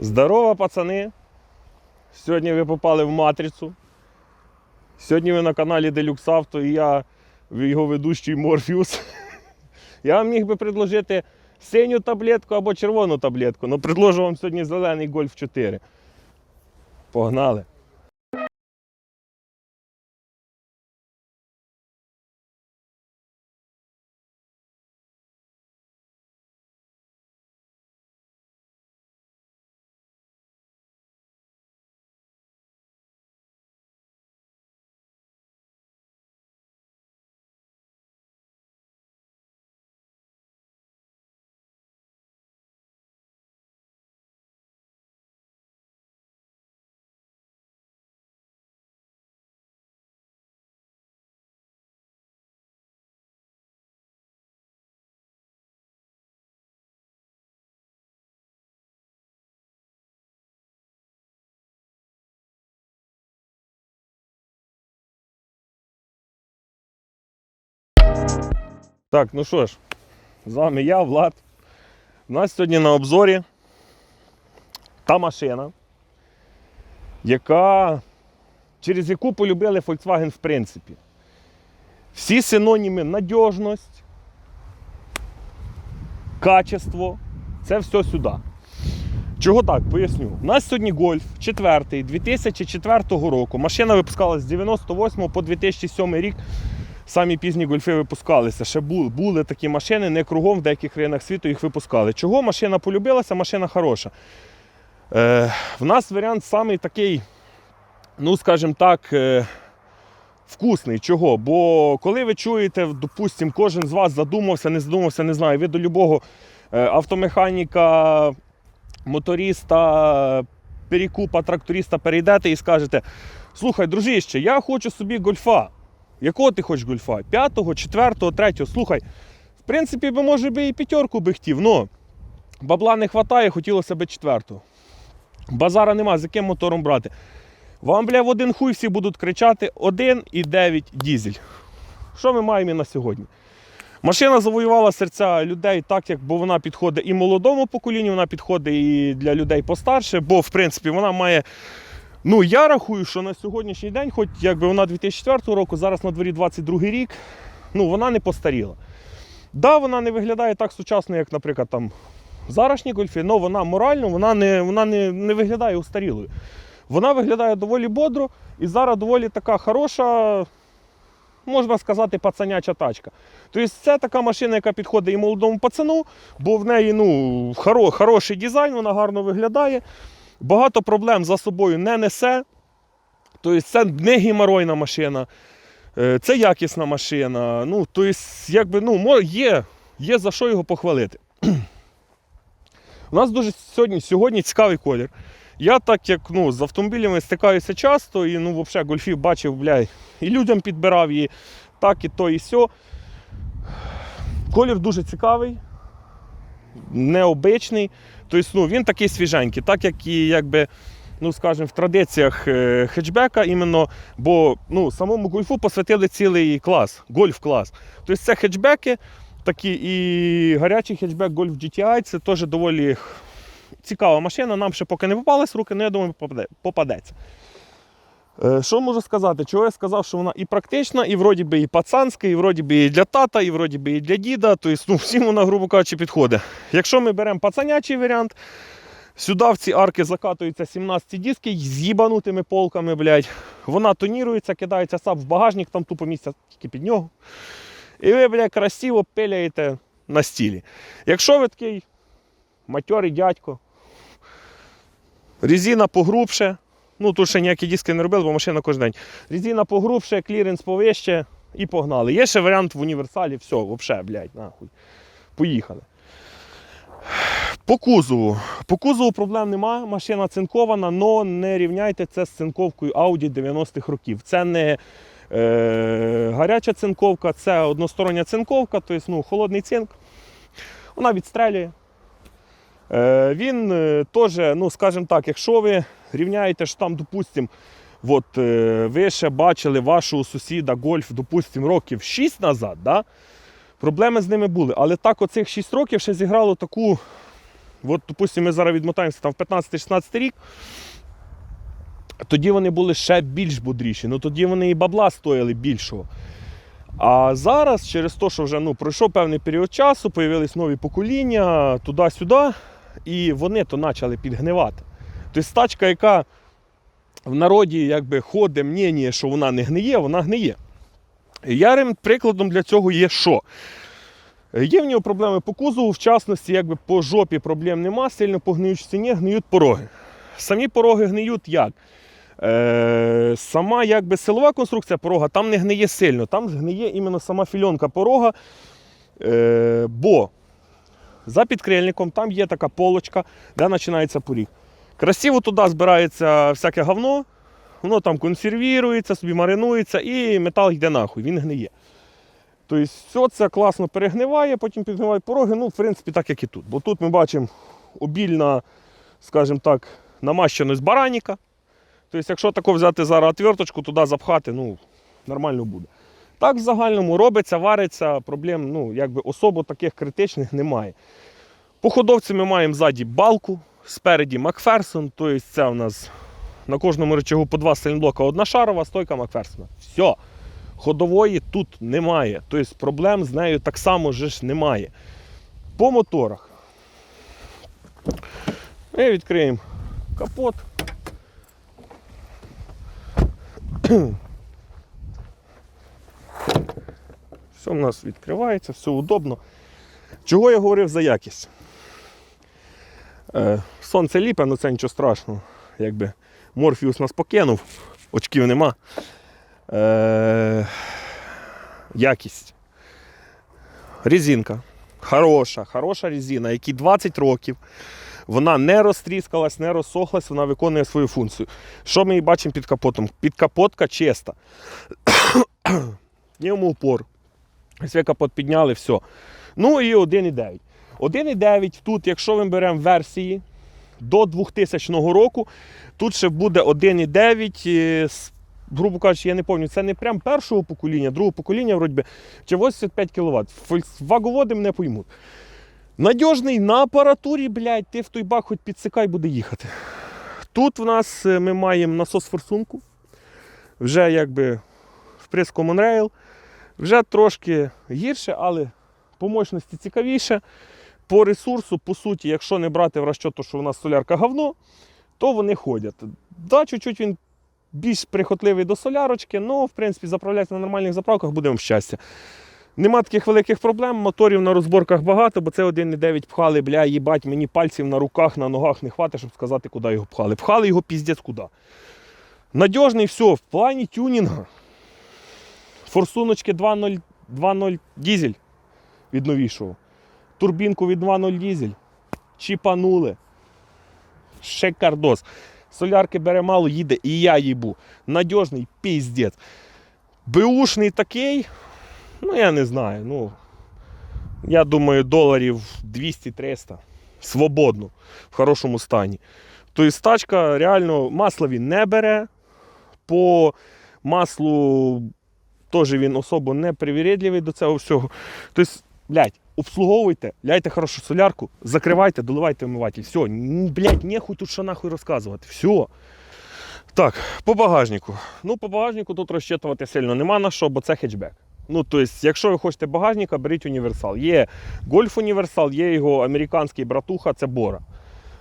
Здорово, пацани! Сьогодні ви попали в матрицю. Сьогодні ви на каналі Deluxe Auto і я його ведущий Морфіус. Я вам міг би предложити синю таблетку або червону таблетку, але предложу вам сьогодні зелений Golf 4. Погнали! Так, ну що ж, з вами я, Влад. У нас сьогодні на обзорі та машина, яка, через яку полюбили Volkswagen в принципі. Всі синоніми надіжність, качество це все сюди. Чого так? Поясню. У нас сьогодні Golf 4 2004 року. Машина випускалась з 98 по 2007 рік. Самі пізні гольфи випускалися. Ще були, були такі машини, не кругом в деяких країнах світу їх випускали. Чого машина полюбилася, машина хороша. Е, в нас варіант самий такий, ну скажімо так, е, вкусний. Чого? Бо коли ви чуєте, допустимо, кожен з вас задумався, не задумався, не знаю, ви до любого е, автомеханіка, моториста, перекупа, тракториста перейдете і скажете: слухай, дружище, я хочу собі гольфа. Якого ти хочеш гольфа? П'ятого, четвертого, третього. Слухай, в принципі, би, може би і п'ятерку би хотів, но бабла не вистачає, хотілося б четвертого. Базара нема, з яким мотором брати. Вам, бля, в один хуй всі будуть кричати 1,9 дізель. Що ми маємо на сьогодні? Машина завоювала серця людей так, як бо вона підходить і молодому поколінню, вона підходить і для людей постарше, бо в принципі вона має. Ну, я рахую, що на сьогоднішній день, хоч якби вона 2004 року, зараз на дворі 22 рік, ну вона не постаріла. Да, вона не виглядає так сучасно, як, наприклад, там зарашні гольфи, але вона морально вона не, вона не, не виглядає устарілою. Вона виглядає доволі бодро і зараз доволі така хороша, можна сказати, пацаняча тачка. Тобто це така машина, яка підходить і молодому пацану, бо в неї ну, хоро, хороший дизайн, вона гарно виглядає. Багато проблем за собою не несе. Тобто це не геморойна машина, е, це якісна машина. Ну, тобто, якби, ну, є, є за що його похвалити. У нас дуже сьогодні, сьогодні цікавий колір. Я так як ну, з автомобілями стикаюся часто і ну, взагалі гольфів бачив, бля, і людям підбирав, і так, і то, і сьо. Колір дуже цікавий, необичний. Тобто ну, він такий свіженький, так як і якби, ну, скажімо, в традиціях е, хетчбека, іменно, бо ну, самому гольфу посвятили цілий клас, гольф-клас. Тобто це хетчбеки, такі і гарячий хетчбек Golf GTI, це теж доволі цікава машина. Нам ще поки не попалась руки, але я думаю, попадеться. Е, Що можу сказати? Чого я сказав, що вона і практична, і вроді би і пацанська, і вроді би і для тата, і вроді би і для діда. Тобто, ну, всім вона, грубо кажучи, підходить. Якщо ми беремо пацанячий варіант, сюди в ці арки закатуються 17 диски з їбанутими полками, блядь. Вона тонірується, кидається сап в багажник, там тупо місця тільки під нього. І ви, блядь, красиво пиляєте на стілі. Якщо ви такий матьорий дядько, резина погрубше, Ну, тут ще ніякі диски не робили, бо машина кожен день. Резина погрубше, кліренс повище і погнали. Є ще варіант в універсалі, все, взагалі, блядь, нахуй. Поїхали. По кузову. По кузову проблем немає. Машина цинкована, але не рівняйте це з цинковкою Audi 90-х років. Це не е, гаряча цинковка, це одностороння цинковка, тобто ну, холодний цинк. Вона відстрелює. Е, він е, теж, ну скажімо так, якщо ви рівняєте, що там, допустимо, от, е, ви ще бачили вашого сусіда гольф, допустимо, років 6 назад, да? проблеми з ними були. Але так оцих 6 років ще зіграло таку От, допустимо, ми зараз відмотаємося там в 15-16 рік. Тоді вони були ще більш бодріші. Ну тоді вони і бабла стояли більшого. А зараз, через те, що вже ну, пройшов певний період часу, появились нові покоління туди-сюди, і вони то почали підгнивати. Тобто тачка, яка в народі якби ходить мнення, що вона не гниє, вона гниє. Ярим прикладом для цього є що? Є в нього проблеми по кузову, в частності, якби по жопі проблем нема, сильно по гниючості ні, гниють пороги. Самі пороги гниють як? Е, сама якби силова конструкція порога там не гниє сильно, там гниє іменно сама фільонка порога. Е, бо за підкрильником там є така полочка, де починається поріг. Красиво туди збирається всяке говно, воно там консервірується, собі маринується і метал йде нахуй, він гниє. Тобто все це класно перегниває, потім підгнивають пороги, ну, в принципі, так як і тут. Бо тут ми бачимо обільна, скажімо так, намащеність бараніка. Тобто, якщо тако взяти зараз отверточку, туди запхати, ну, нормально буде. Так в загальному робиться, вариться, проблем ну, якби особо таких критичних немає. По ходовці ми маємо ззаді балку, спереді Макферсон, тобто це у нас на кожному речагу по два сильноблока одна шарова, стойка Макферсона. Все. Ходової тут немає. Тобто проблем з нею так само ж немає. По моторах. Ми відкриємо капот. Все в нас відкривається, все удобно. Чого я говорив за якість? Е, сонце ліпе, але це нічого страшного. Якби Морфіус нас покинув, очків нема. Е, якість. Резинка. Хороша, хороша резина, якій 20 років. Вона не розтріскалась, не розсохлась, вона виконує свою функцію. Що ми і бачимо під капотом? Підкапотка чиста. Пневмоупор. Ось капот підняли, все. Ну і 1,9. 1,9 тут, якщо ми беремо версії до 2000 року, тут ще буде 1,9. е, Грубо кажучи, я не пам'ятаю, це не прям першого покоління, другого покоління, вроді би, чи 85 кВт. Ваговоди мене поймуть. Надіжний на апаратурі, блядь, ти в той бак хоч підсикай буде їхати. Тут в нас е, ми маємо насос форсунку. Вже якби вприск Common Rail. Вже трошки гірше, але по мощності цікавіше. По ресурсу, по суті, якщо не брати в розчет, що у нас солярка говно, то вони ходять. Да, чуть-чуть він більш прихотливий до солярочки, але в принципі заправляти на нормальних заправках будемо в щастя. Нема таких великих проблем, моторів на розборках багато, бо це 1,9 пхали, бля, їбать, мені пальців на руках, на ногах не хватить, щоб сказати, куди його пхали. Пхали його піздець куди. Надіжний все, в плані тюнінгу. Форсуночки 2.0 2.0 дізель від новішого. Турбінку від 2.0 дізель. Чіпанули. Шекардос. Солярки бере мало, їде, і я їбу. Надіжний піздець. Беушний такий, ну я не знаю. Ну, я думаю, доларів 200-300. Свободно, в хорошому стані. Тобто тачка реально масло він не бере. По маслу теж він особо не привірідливий до цього всього. Тобто, блядь, обслуговуйте, ляйте хорошу солярку, закривайте, доливайте вмиватель. Все, блядь, нехуй тут що нахуй розказувати. Все. Так, по багажнику. Ну, по багажнику тут розчитувати сильно нема на що, бо це хетчбек. Ну, тобто, якщо ви хочете багажника, беріть універсал. Є гольф універсал, є його американський братуха, це Бора.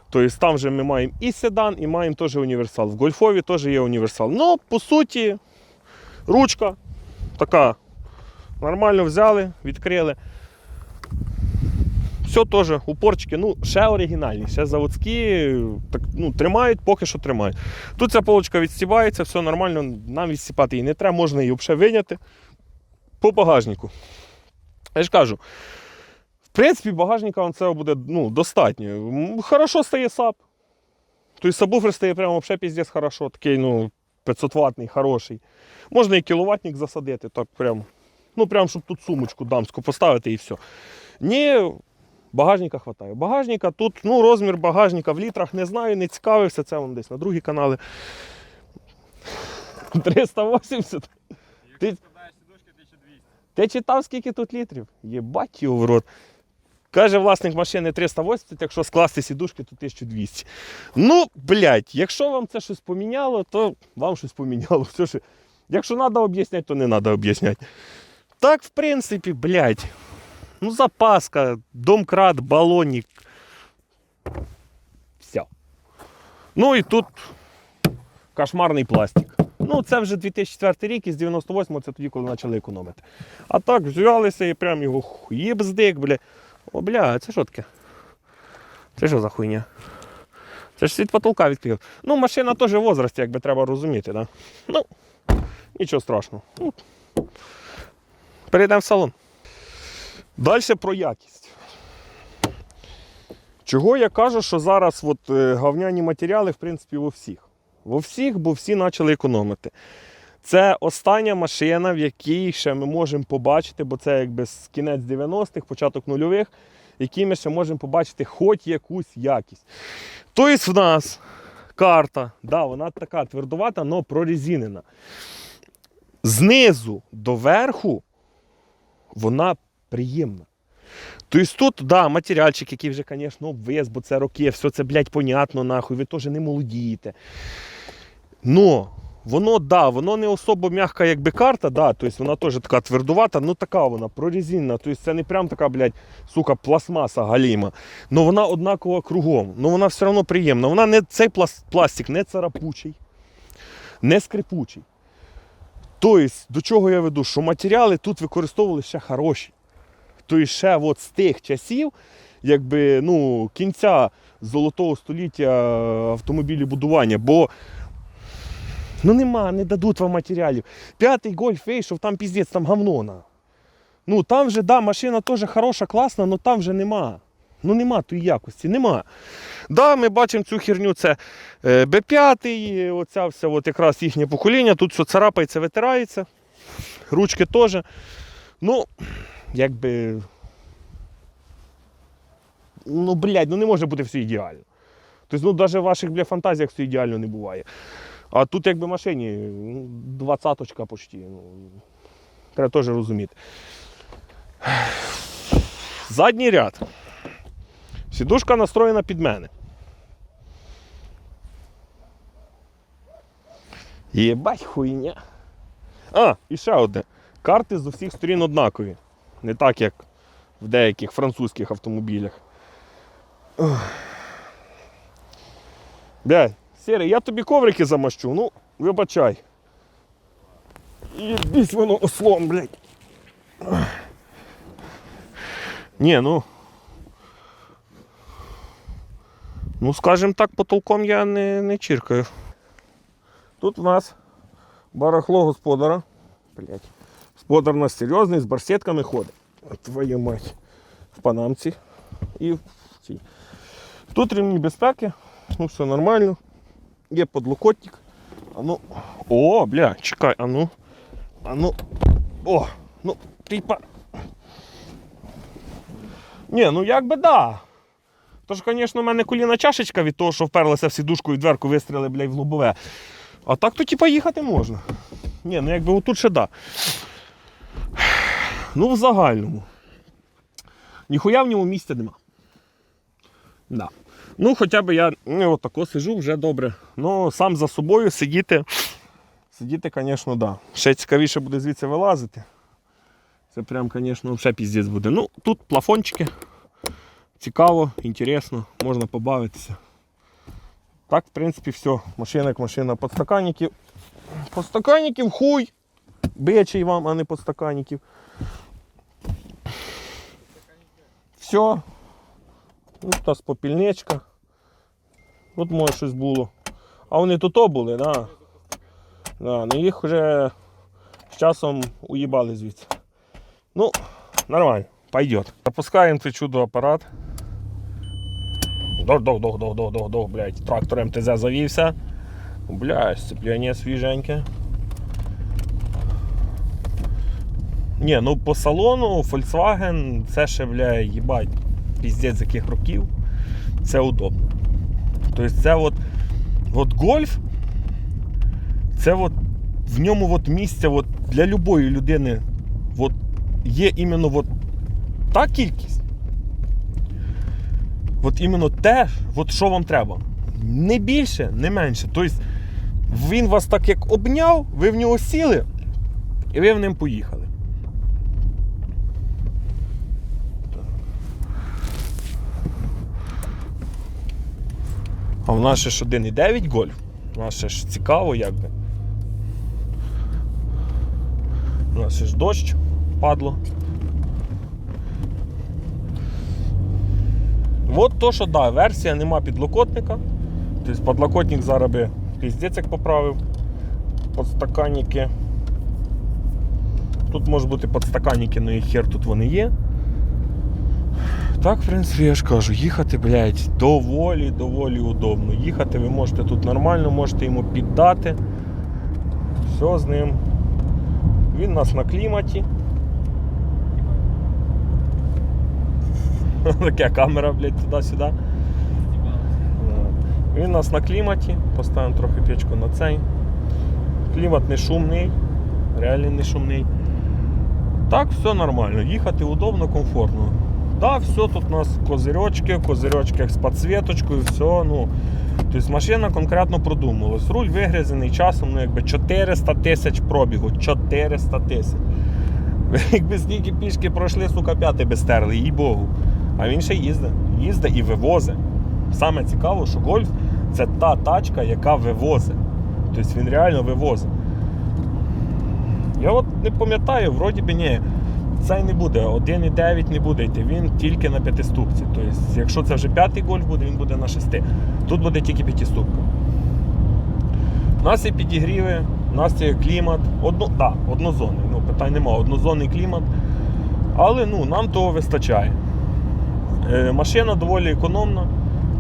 Тобто там же ми маємо і седан, і маємо теж універсал. В гольфові теж є універсал. Ну, по суті, ручка така. Нормально взяли, відкрили. Все теж, упорчики, ну, ще оригінальні, ще заводські, так, ну, тримають, поки що тримають. Тут ця полочка відстібається, все нормально, нам відстіпати її не треба, можна її взагалі виняти по багажнику. Я ж кажу, в принципі, багажника вам цього буде ну, достатньо. Хорошо стає сап. Тобто сабвуфер стає прямо взагалі піздець хорошо, такий ну, 500 ватний, хороший. Можна і кіловатник засадити, так прям. Ну, прям, щоб тут сумочку дамську поставити і все. Ні, багажника хватає. Багажника тут, ну, розмір багажника в літрах не знаю, не цікавився. Це вам десь на другі канали. 380. Ти- складаєш сидушки 1200. Ти читав, скільки тут літрів? Єбать його в рот. Каже, власник машини 380, якщо скласти сідушки, то 1200. Ну, блядь, якщо вам це щось поміняло, то вам щось поміняло. Все, що... Якщо треба об'ясняти, то не треба об'ясняти. Так, в принципі, блядь. Ну, запаска, домкрат, балонник. Все. Ну і тут кошмарний пластик. Ну, це вже 2004 рік, із 98-го це тоді, коли почали економити. А так взялися і прям його їбздик, бля. О, бля, це що таке? Це що за хуйня? Це ж світ потолка відкрив. Ну, машина теж в возрасті, якби треба розуміти, да? Ну, нічого страшного. Ну, перейдемо в салон. Далі про якість. Чого я кажу, що зараз от, е, говняні матеріали, в принципі, во всіх. Во всіх, бо всі почали економити. Це остання машина, в якій ще ми можемо побачити, бо це якби з кінець 90-х, початок нульових, які ми ще можемо побачити хоч якусь якість. Тобто в нас карта, да, вона така твердувата, але прорезинена. Знизу до верху вона приємна. Тобто тут, да, матеріальчик, який вже, звісно, обвис, бо це роки, все це, блядь, понятно, нахуй, ви теж не молодієте. Но воно, да, воно не особо м'яка, якби карта, да, тобто вона теж така твердувата, ну така вона, прорезинна. Тобто це не прям така, блядь, сука, пластмаса галіма. Но вона однакова кругом. Ну вона все одно приємна. Вона не, цей пласт, пластик не царапучий, не скрипучий. Тобто, до чого я веду? Що матеріали тут використовували ще хороші. Тобто ще от з тих часів, якби ну, кінця золотого століття автомобілебудування, бо ну нема, не дадуть вам матеріалів. П'ятий гольф вийшов, там піздець, там говно. Ну там вже, да, машина теж хороша, класна, але там вже нема. Ну нема тої якості, нема. Да, ми бачимо цю херню, це е, Б5, оця вся от якраз їхнє покоління, тут все царапається, витирається, ручки теж. Ну, якби. Ну, блядь, ну не може бути все ідеально. Тобто, ну, навіть в ваших бля, фантазіях все ідеально не буває. А тут якби машині ну, двадцяточка почти. Ну, треба теж розуміти. Задній ряд. Сідушка настроєна під мене. Єбать хуйня. А, і ще одне. Карти з усіх сторін однакові. Не так, як в деяких французьких автомобілях. Блядь, Сірий, я тобі коврики замащу, ну, вибачай. Єбісь воно ослом, блядь. Ні, ну. Ну, скажімо так, потолком я не, не чіркаю. Тут в нас барахло господара. Блять. Господар у нас серйозний, з барсетками ходить. Твою мать. В панамці і в цій. Тут ремні безпеки, ну все нормально. Є подлокотник. А ну. О, бля, чекай, а ну. А ну. О, ну, типа. Ні, ну якби да. Тож, звісно, у мене коліна чашечка від того, що вперлася в сідушку і дверку вистріли, блядь, в лобове. А так то типа їхати можна. Ні, ну якби отут ще да. Ну, в загальному. Ніхуя в ньому місця нема. Да. Ну, хоча б я ну, отако сижу вже добре. Ну, сам за собою сидіти. Сидіти, звісно, да. Ще цікавіше буде звідси вилазити. Це прям, звісно, вже піздець буде. Ну, тут плафончики. Цікаво, інтересно, можна побавитися. Так, в принципі, все. Машина як машина. Подстаканників. Подстаканників хуй. Бичий вам, а не подстаканників. Все. Ну, та спопільничка. Тут може щось було. А вони тут то були, да. Да, ну їх вже з часом уїбали звідси. Ну, нормально, пойдет. Запускаємо це чудо апарат. Дох-дох-дох-дох-дох-дох, блядь, трактор МТЗ завівся. Блядь, сцепляння свіженьке. Ні, ну по салону Volkswagen це ще, бля, їбать, піздець яких років. Це удобно. Тобто це от, от гольф, це от в ньому от місце от для любої людини от є іменно от та кількість, от іменно те, от що вам треба. Не більше, не менше. Тобто він вас так як обняв, ви в нього сіли, і ви в ним поїхали. А в нас ще ж 1,9 гольф. У нас ще ж цікаво, якби. У нас ще ж дощ падло. От то, що да, версія нема підлокотника. Тобто подлокотник зараз би піздець як поправив. Подстаканники. Тут може бути подстаканники, ну і хер тут вони є. Так, в принципі, я ж кажу, їхати, блядь, доволі, доволі удобно. Їхати ви можете тут нормально, можете йому піддати. Все з ним. Він у нас на кліматі. Така камера, блядь, туди-сюди. Він у нас на кліматі. Поставимо трохи печку на цей. Клімат не шумний, реально не шумний. Так, все нормально. Їхати удобно, комфортно. Да, все тут у нас козирьочки, в козирьочках з підсвіточкою, все. Ну, тобто машина конкретно продумалась. Руль вигрізений часом, ну якби 400 тисяч пробігу. 400 тисяч. Якби скільки пішки пройшли, сука, п'яти би стерли, їй Богу. А він ще їздить. Їздить і вивозить. Саме цікаво, що гольф це та тачка, яка вивозить. Тобто він реально вивозить. Я от не пам'ятаю, вроді би ні. Цей не буде, 1,9 не буде йти, він тільки на п'ятиступці. Тобто, якщо це вже п'ятий гольф буде, він буде на шести. Тут буде тільки п'ятиступка. У нас є підігріви, у нас є клімат. Одно, да, однозонний. Ну, питань немає, однозонний клімат. Але ну, нам того вистачає. Е, машина доволі економна.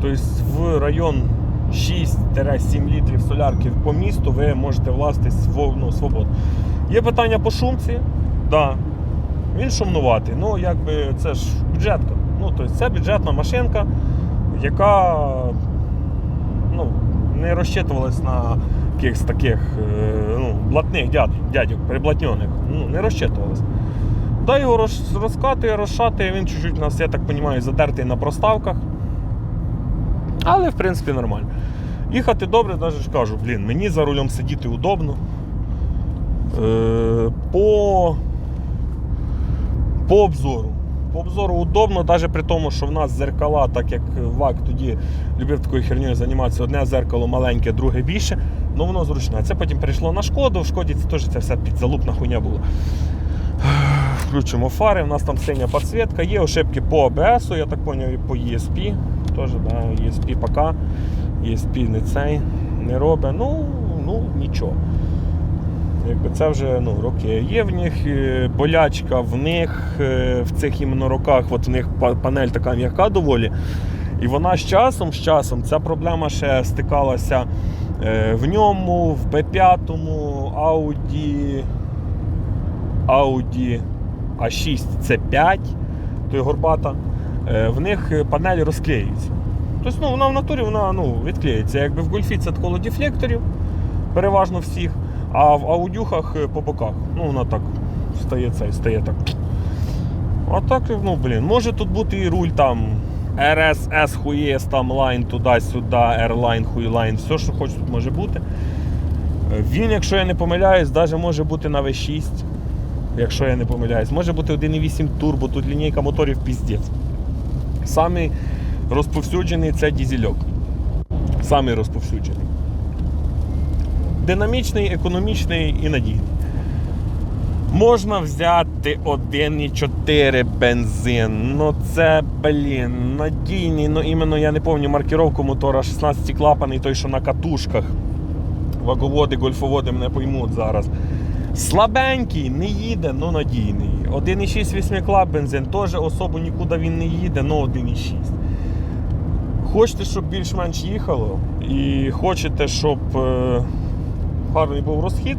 Тобто в район 6-7 літрів солярки по місту ви можете власти ну, свободно. Є питання по шумці. Да. Він шумнуватий. Ну, якби це ж бюджетка. Ну, тобто це бюджетна машинка, яка ну, не розчитувалась на якихось таких е, ну, блатних дядь, дядьок, приблатньоних. Ну, не розчитувалась. Да, його роз, розкатує, розшатує, він чуть-чуть нас, я так розумію, задертий на проставках. Але в принципі нормально. Їхати добре, навіть кажу, блін, мені за рулем сидіти удобно. Е, по, по обзору. По обзору удобно, навіть при тому, що в нас зеркала, так як ВАК тоді любив такою хернею займатися, одне зеркало маленьке, друге більше, ну воно зручне. Це потім перейшло на шкоду, в шкоді це теж це все підзалупна хуйня була. Включимо фари, у нас там синя підсвітка, є ошибки по АБС, я так зрозумів, і по ESP. Теж, да, ESP поки. ESP не цей не робить. Ну, ну нічого. Якби це вже ну, роки. Є в них е, болячка, в них е, в цих іменно роках, от в них панель така м'яка доволі. І вона з часом, з часом, ця проблема ще стикалася е, в ньому, в B5, Audi, Audi A6 C5, той горбата, е, в них панель розклеюється. Тобто ну, вона в натурі вона, ну, відклеїться. Якби в гольфі це коло дефлекторів, переважно всіх, а в аудюхах е, по боках. Ну, вона так стає цей, стає так. А так, ну, блін, може тут бути і руль там RSS хуєс, там лайн туди-сюди, Airline, хуйлайн, все, що хочеш тут може бути. Е, Він, якщо я не помиляюсь, навіть може бути на V6. Якщо я не помиляюсь, може бути 1.8 турбо, тут лінійка моторів піздець. Самий розповсюджений це дізельок. Самий розповсюджений. Динамічний, економічний і надійний. Можна взяти 1,4 бензин. Ну це, блін, надійний. Ну іменно я не пам'ятаю маркировку мотора 16 клапаний, той, що на катушках. Ваговоди, гольфоводи мене поймуть зараз. Слабенький, не їде, але надійний. 1,6 восьмиклап бензин, теж особо нікуди він не їде, але 1,6. Хочете, щоб більш-менш їхало, і хочете, щоб е, гарний був розхід,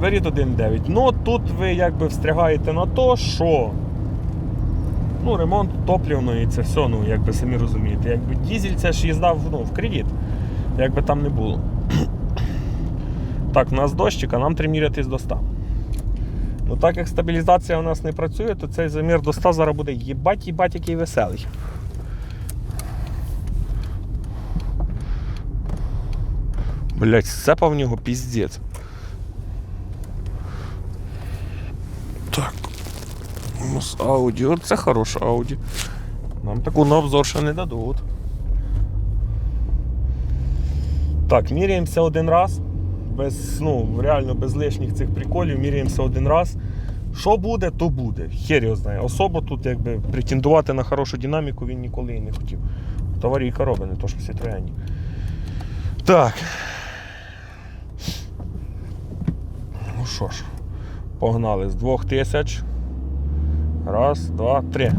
беріть 1,9. Ну тут ви якби встрягаєте на то, що ну, ремонт топлівної, це все, ну, якби самі розумієте. Якби дізель це ж їздав ну, в кредит, якби там не було. Так, у нас дощик, а нам тримірятись до 100. Ну так як стабілізація у нас не працює, то цей замір до 100 зараз буде їбать, їбать, який веселий. Блять, сцепа в нього піздець. Так. У нас Ауді. Це хороша Ауді. Нам таку на обзор ще не дадуть. Так, міряємося один раз. Без, ну, реально без лишніх цих приколів, міряємося один раз. Що буде, то буде. Хер його знає. Особо тут якби претендувати на хорошу динаміку він ніколи і не хотів. Товарійка робить, не то що в Citroen. Так. Ну що ж, погнали з 2000. Раз, два, три.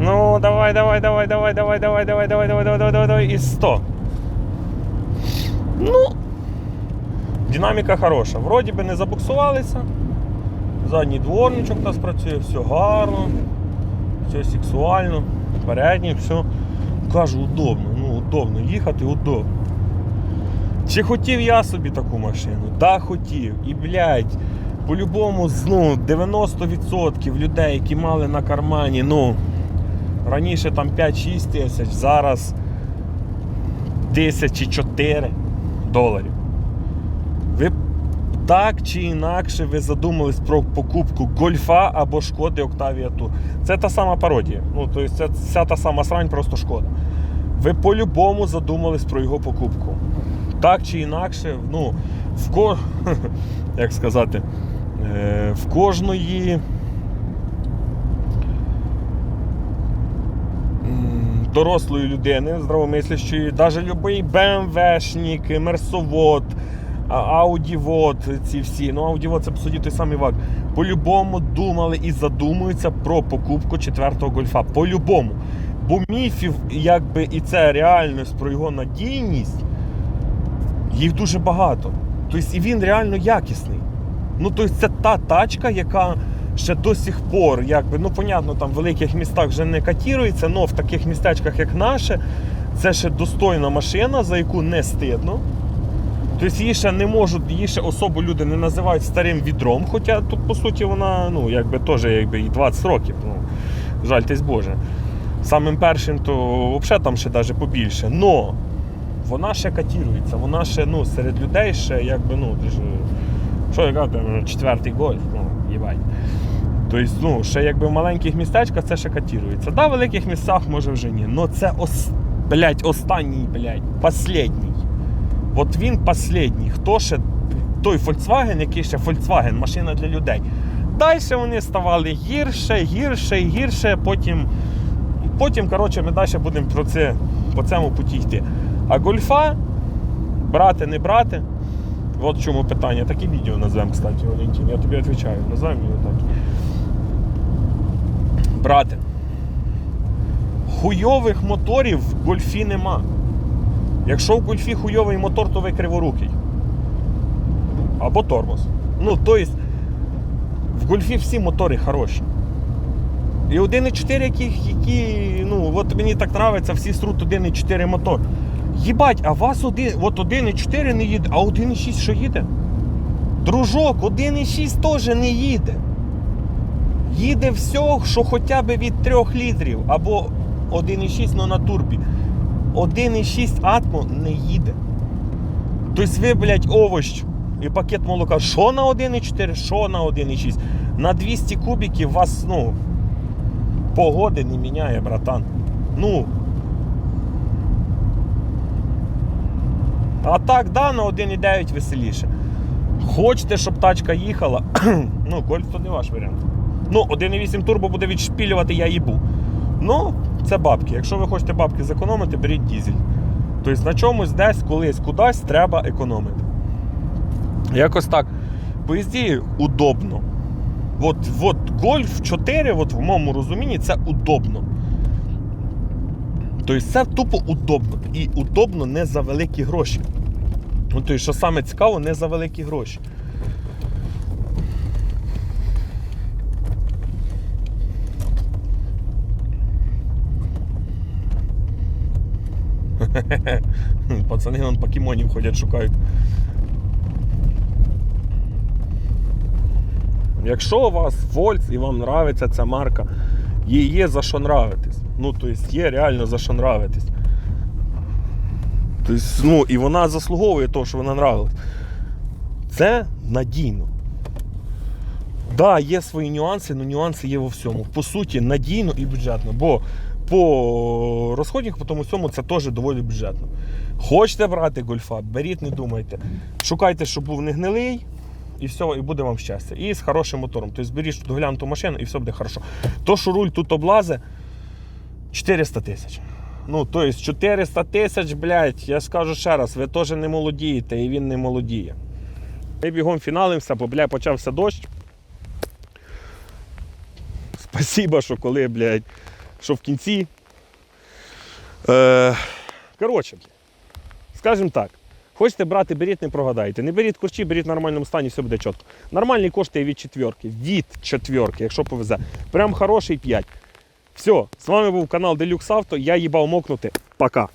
Ну, давай, давай, давай, давай, давай, давай, давай, давай, давай, давай, давай, давай, давай, і 100. Ну, динаміка хороша. Вроді би не забуксувалися. Задній дворничок у нас працює, все гарно, все сексуально, передній, все. Кажу, удобно, ну удобно, їхати удобно. Чи хотів я собі таку машину? Да, хотів. І, блядь, по-любому, ну, 90% людей, які мали на кармані, ну, раніше там 5-6 тисяч, зараз тисячі 4 доларів. Так чи інакше ви задумались про покупку гольфа або шкоди Octavia Tour. Це та сама пародія. Ну, тобто це вся та сама срань, просто шкода. Ви по-любому задумались про його покупку. Так чи інакше, ну, в ко... як сказати, е, в кожної. Дорослої людини, здравомислящої, навіть любий БМВшник, мерсовод, аудівод, ці всі, ну аудівод це по суті той самий вак. По-любому думали і задумуються про покупку четвертого гольфа. По-любому. Бо міфів, якби і це реальність про його надійність, їх дуже багато. Тобто і він реально якісний. Ну, тобто це та тачка, яка ще до сих пор, якби, ну, понятно, там в великих містах вже не катірується, але в таких містечках, як наше, це ще достойна машина, за яку не стидно. Тобто її ще не можуть, її ще особу люди не називають старим відром, хоча тут, по суті, вона ну, якби теж якби, і 20 років. Ну, жальтесь Боже. Самим першим, то взагалі там ще навіть побільше. Но вона ще катірується, вона ще ну, серед людей ще якби, ну, що я кажу, четвертий гольф, ну, їбать. Тобто, ну, ще якби в маленьких містечках це ще катірується. Да, в великих місцях може вже ні. Но це ос... блядь, останній, блядь, последній. От він последній. Хто ще той Volkswagen, який ще Volkswagen, машина для людей. Далі вони ставали гірше, гірше, гірше. Потім, потім коротше, ми далі будемо про це, по цьому путі йти. А гольфа брати, не брати. От чому питання. Таке відео назвемо, кстати, Валентин. Я тобі відповідаю. Назвемо його так. Брати. Хуйових моторів в гольфі нема. Якщо в гольфі хуйовий мотор, то ви криворукий. Або тормоз. Ну, тобто, в гольфі всі мотори хороші. І 1.4, які, які, ну, от мені так подобається, всі срут 1.4 мотор. Їбать, а вас один, от 1.4 не їде, а 1.6 що їде? Дружок, 1.6 теж не їде. Їде все, що хоча б від 3 літрів, або 1.6 ну, на турбі. 1,6 атмо не їде. Тобто ви, блядь, овощ і пакет молока. Що на 1,4, що на 1,6. На 200 кубиків вас, ну, погоди не міняє, братан. Ну. А так, да, на 1,9 веселіше. Хочете, щоб тачка їхала, ну, гольф то не ваш варіант. Ну, 1,8 турбо буде відшпілювати, я їбу. Ну, це бабки. Якщо ви хочете бабки зекономити, беріть дізель. Тобто на чомусь десь, колись, кудись треба економити. Якось так. Поїзді удобно. От, от Гольф 4, от в моєму розумінні, це удобно. Тобто це тупо удобно. І удобно не за великі гроші. Тобто, що саме цікаво, не за великі гроші. Пацани вон покемонів ходять, шукають. Якщо у вас Вольц і вам нравиться ця марка, їй є за що нравитись. Ну, тобто є реально за що нравитись. Тобто, ну, і вона заслуговує того, що вона нравилась. Це надійно. Да, є свої нюанси, але нюанси є во всьому. По суті, надійно і бюджетно. Бо по розходах, по тому всьому це теж доволі бюджетно. Хочете брати гольфа, беріть, не думайте. Шукайте, щоб був не гнилий, і все, і буде вам щастя. І з хорошим мотором. Тобто беріть доглянуту машину і все буде хорошо. То, що руль тут облазе 400 тисяч. Ну, тобто 400 тисяч, блядь, я скажу ще раз, ви теж не молодієте, і він не молодіє. Ми бігом фіналимося, бо, бля, почався дощ. Спасибо, що коли, блядь, що в кінці. Е, коротше, скажімо так. Хочете брати, беріть, не прогадайте. Не беріть курчі, беріть в нормальному стані, все буде чітко. Нормальний коштує від четверки, від четверки, якщо повезе. Прям хороший 5. Все, з вами був канал Deluxe Auto. Я їбав мокнути. Пока.